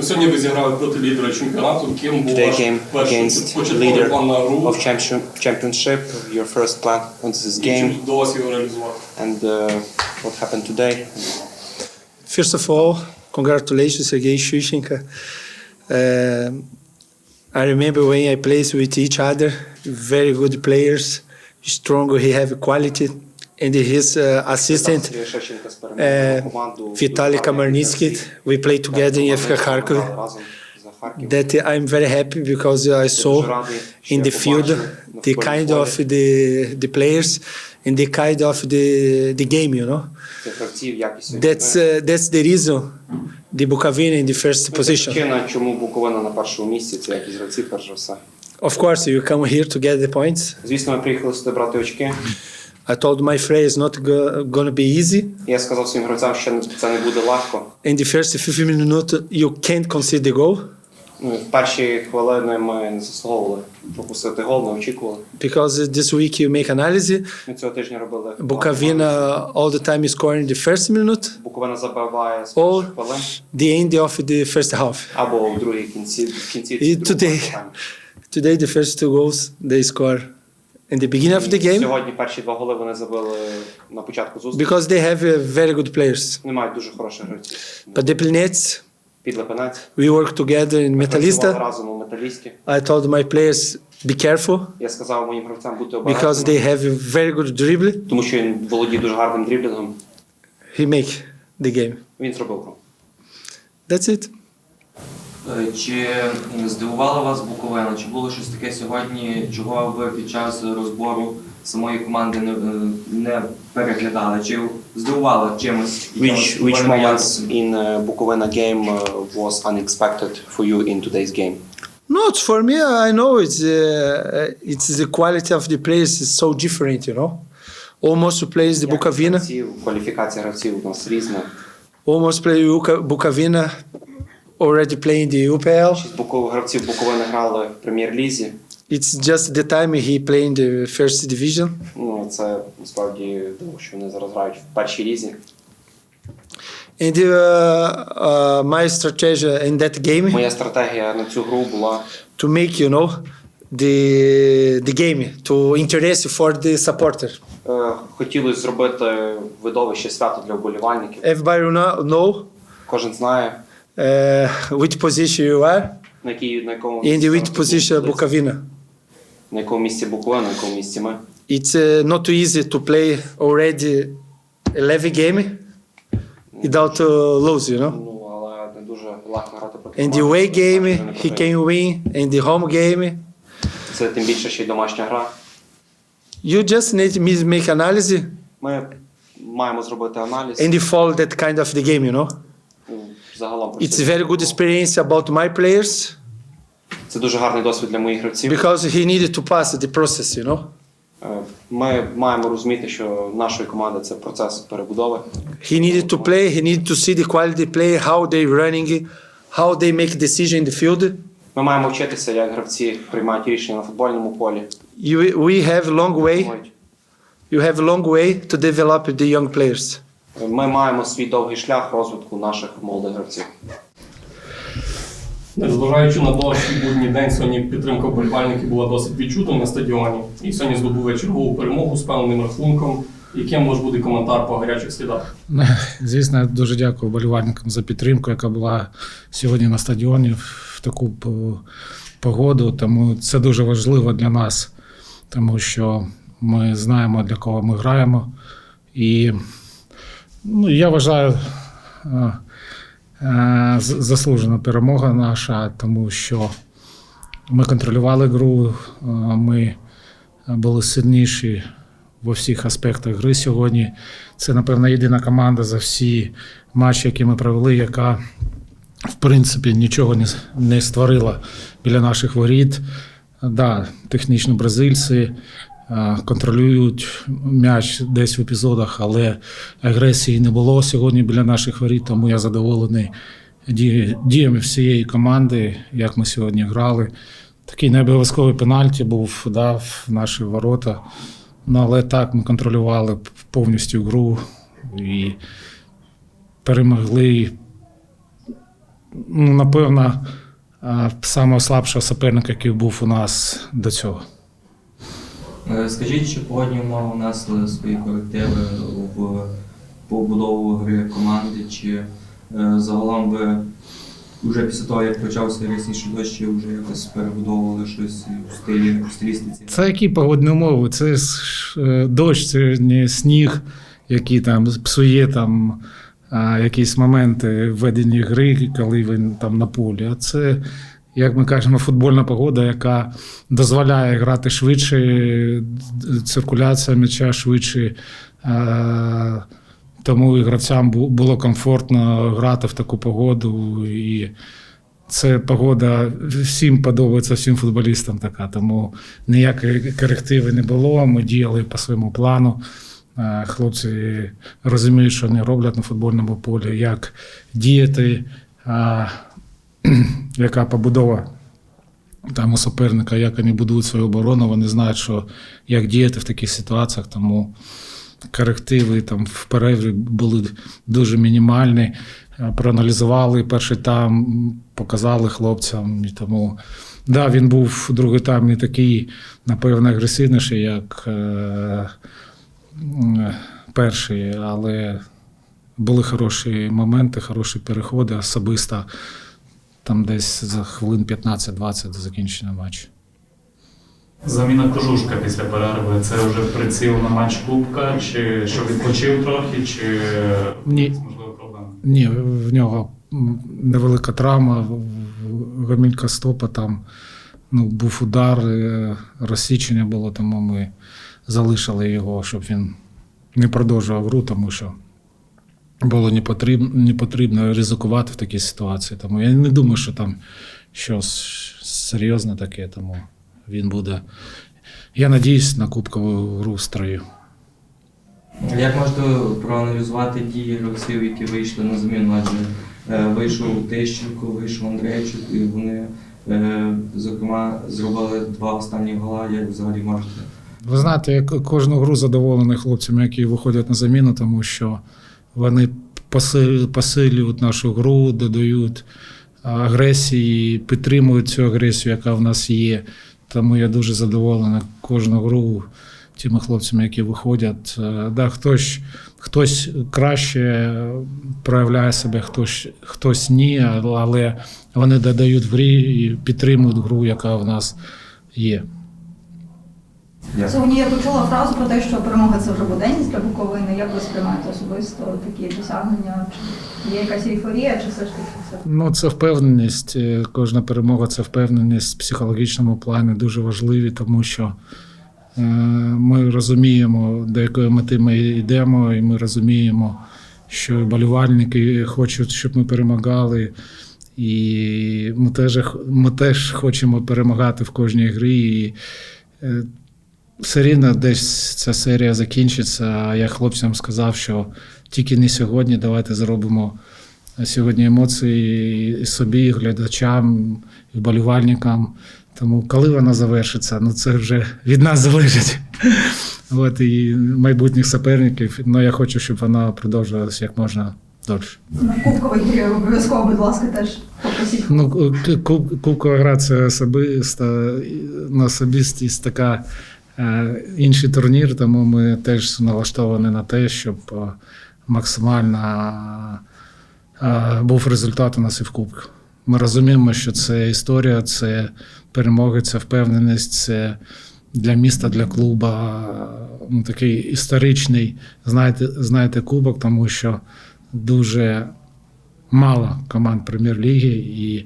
Ну, Сьогодні ви зіграли проти лідера чемпіонату. Ким був Today ваш game перший against початковий leader план на гру? of champion, championship, your first plan on this І game, Чи вдалося його реалізувати? and uh, what happened today. First of all, congratulations against Shushenka. Uh, I remember when I played with each other, very good players, strong, he have quality, and his uh, assistant Сергій Шевченко з uh, перемогою команду. Vitaly Kamarnitsky, we played together in FK Kharkov. Разом за Харків. That I'm very happy because I saw in the field the kind of the the players and the kind of the the game, you know. Цих гравців, якістю. That's uh, that's the reason the Bukovina in the first position. Причина, чому Буковина на першому місці, це якість гравців, перш за все. Of course, you come here to get the points. Звісно, ми приїхали сюди брати очки. I told my friend it's not go- gonna be easy. Я сказав своїм гравцям, що це не буде легко. In the first 15 minutes, you can't concede the goal Ну, в перші хвилини ми не заслуговували пропустити гол, не очікували. because this week you make analysis. Ми цього тижня робили. Bukovina all the time is scoring the first minute Буковина забиває з or перших хвилин the end of the first half. або у другій кінці в кінці І другого today. тайму. Today, the first two goals they score In the beginning of the game Сьогодні перші два голи вони забили на початку зустрічі. because they have uh, very good players. Вони мають дуже хороших гравців. But the Plinets, Підлепенець. we work together in Працювали Metalista. разом у металісті. I told my players be careful Я сказав моїм гравцям бути because обережними, they have a very good dribble. тому що він володіє дуже гарним дріблінгом. He make the game. Він зробив гру. That's it. Е, Чи здивувала вас Буковина? Чи було щось таке сьогодні, чого ви під час розбору самої команди не, е, не переглядали? Чи здивувала чимось? Which, which moments in uh, Bukovina game uh, was unexpected for you in today's game? Not for me. I know it's uh, it's the quality of the players is so different. You know, almost plays the Bukovina. Кваліфікація гравців у нас різна. Almost play Buka- Bukovina. Already playing the UPL. Шість Буко- гравців Буковини грали в прем'єр-лізі. It's just the time he playing the first division. Ну, це насправді тому, що вони зараз грають в першій лізі. And uh, uh, my strategy in that game Моя стратегія на цю гру була to make you know the the game to interest for the supporter. е, хотілося зробити видовище свято для вболівальників. Everybody know, know Кожен знає, uh, which position you are на якій на якому and which місці position ми Bukovina. на якому місці Буковина, на якому місці ми. It's uh, not too easy to play already 11 game without uh, lose, you know. Ну але не дуже легко грати проти And the команди, away яка game не he програє. can win, and the home game Це тим більше ще й домашня гра. you just need to make analysis Ми маємо зробити аналіз. and you follow that kind of the game, you know. Ну, Загалом It's працюємо. very good experience about my players Це дуже гарний досвід для моїх гравців. because he needed to pass the process, you know. Е, Ми маємо розуміти, що нашої команди це процес перебудови. He needed to play. He needed to see the quality play, how they running, how they make decision in the field. Ми маємо вчитися, як гравці приймають рішення на футбольному полі. You, we have a long way. Мають- You have a long way to develop the young players. Ми маємо свій довгий шлях розвитку наших молодих гравців. Незважаючи на дощ і будній день, сьогодні підтримка вболівальників була досить відчутна на стадіоні. І сьогодні здобули чергову перемогу з певним рахунком. Яким може бути коментар по гарячих слідах? Ну, Звісно, я дуже дякую вболівальникам за підтримку, яка була сьогодні на стадіоні в таку погоду. Тому це дуже важливо для нас, тому що ми знаємо, для кого ми граємо. І ну, я вважаю е, е, заслужена перемога наша, тому що ми контролювали гру, е, ми були сильніші в всіх аспектах гри сьогодні. Це, напевно, єдина команда за всі матчі, які ми провели, яка в принципі нічого не, створила біля наших воріт. Да, технічно бразильці контролюють м'яч десь в епізодах, але агресії не було сьогодні біля наших воріт, тому я задоволений діями всієї команди, як ми сьогодні грали. Такий необов'язковий пенальті був да, в наші ворота. Ну, але так, ми контролювали повністю гру і перемогли, ну, напевно, а, самого слабшого суперника, який був у нас до цього. Е, Скажіть, чи погодні умови внесли свої корективи в побудову гри команди, чи е, загалом ви вже після того, як почався рясніший дощ, вже якось перебудовували щось у стилі у стилістиці? Це які погодні умови? Це е, дощ, це не сніг, який там псує там якісь моменти введення гри, коли він там на полі. А це, як ми кажемо, футбольна погода, яка дозволяє грати швидше, циркуляція м'яча швидше. Тому і гравцям було комфортно грати в таку погоду. І це погода всім подобається, всім футболістам така. Тому ніякої корективи не було. Ми діяли по своєму плану. Е, Хлопці розуміють, що вони роблять на футбольному полі, як діяти, а, яка побудова там у суперника, як вони будують свою оборону. Вони знають, що як діяти в таких ситуаціях. Тому корективи там в перерві були дуже мінімальні. Е, Проаналізували перший тайм, показали хлопцям. І тому да, він був другий тайм не такий, напевно, агресивніший, як е, м, перший, але були хороші моменти, хороші переходи особисто. Там десь за хвилин 15-20 до закінчення матчу. Заміна кожушка після перерви це вже приціл на матч Кубка, чи що відпочив трохи, чи Ні. можливо проблема? Ні, в нього невелика травма, в- стопа, там ну, був удар, е, розсічення було, тому ми залишили його, щоб він не продовжував гру, тому що було не потрібно, не потрібно ризикувати в такій ситуації. Тому я не думаю, що там щось серйозне таке, тому він буде. Я надіюсь на кубкову гру строю. Як можете проаналізувати дії гравців, які вийшли на заміну? Адже е, вийшов Тищенко, вийшов Андрейчук, і вони, е, зокрема, зробили два останні гола. Як взагалі можете? Ви знаєте, я кожну гру задоволений хлопцями, які виходять на заміну, тому що вони поси- посилюють нашу гру, додають агресії, підтримують цю агресію, яка в нас є. Тому я дуже задоволений кожну гру тими хлопцями, які виходять. Е, Да, хтось, хтось краще проявляє себе, хтось, хтось ні, але вони додають в грі і підтримують гру, яка в нас є. Сьогодні я почула фразу про те, що перемога це вже буденність для Буковини. Як ви сприймаєте особисто такі досягнення? Чи є якась ейфорія, чи все ж таки це? Ну, це впевненість. Е, Кожна перемога це впевненість в психологічному плані дуже важливі, тому що е, ми розуміємо, до якої мети ми йдемо, і ми розуміємо, що болівальники хочуть, щоб ми перемагали. І ми теж, ми теж хочемо перемагати в кожній грі. І, е, все рівно десь ця серія закінчиться. А я хлопцям сказав, що тільки не сьогодні, давайте зробимо сьогодні емоції і собі, і глядачам, і вболівальникам. Тому коли вона завершиться, ну це вже від нас залежить. От і майбутніх суперників. Ну я хочу, щоб вона продовжувалася як можна довше. На кубковій обов'язково, будь ласка, теж попросіть. Ну, куб- кубкова гра це особиста, на особистість така е, інший турнір, тому ми теж налаштовані на те, щоб е, максимально е, був результат у нас і в Кубку. Ми розуміємо, що це історія, це перемоги, це впевненість, це для міста, для клуба ну, такий історичний, знаєте, знаєте, кубок, тому що дуже мало команд прем'єр-ліги і е,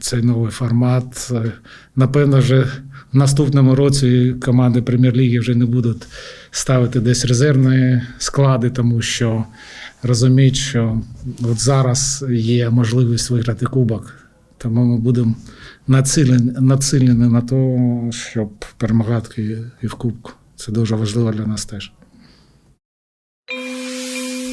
цей новий формат. е, Напевно, вже в наступному році команди прем'єр-ліги вже не будуть ставити десь резервні склади, тому що розуміють, що от зараз є можливість виграти кубок. Тому ми будемо націлені, націлені на те, щоб перемагати і в Кубку. Це дуже важливо для нас теж.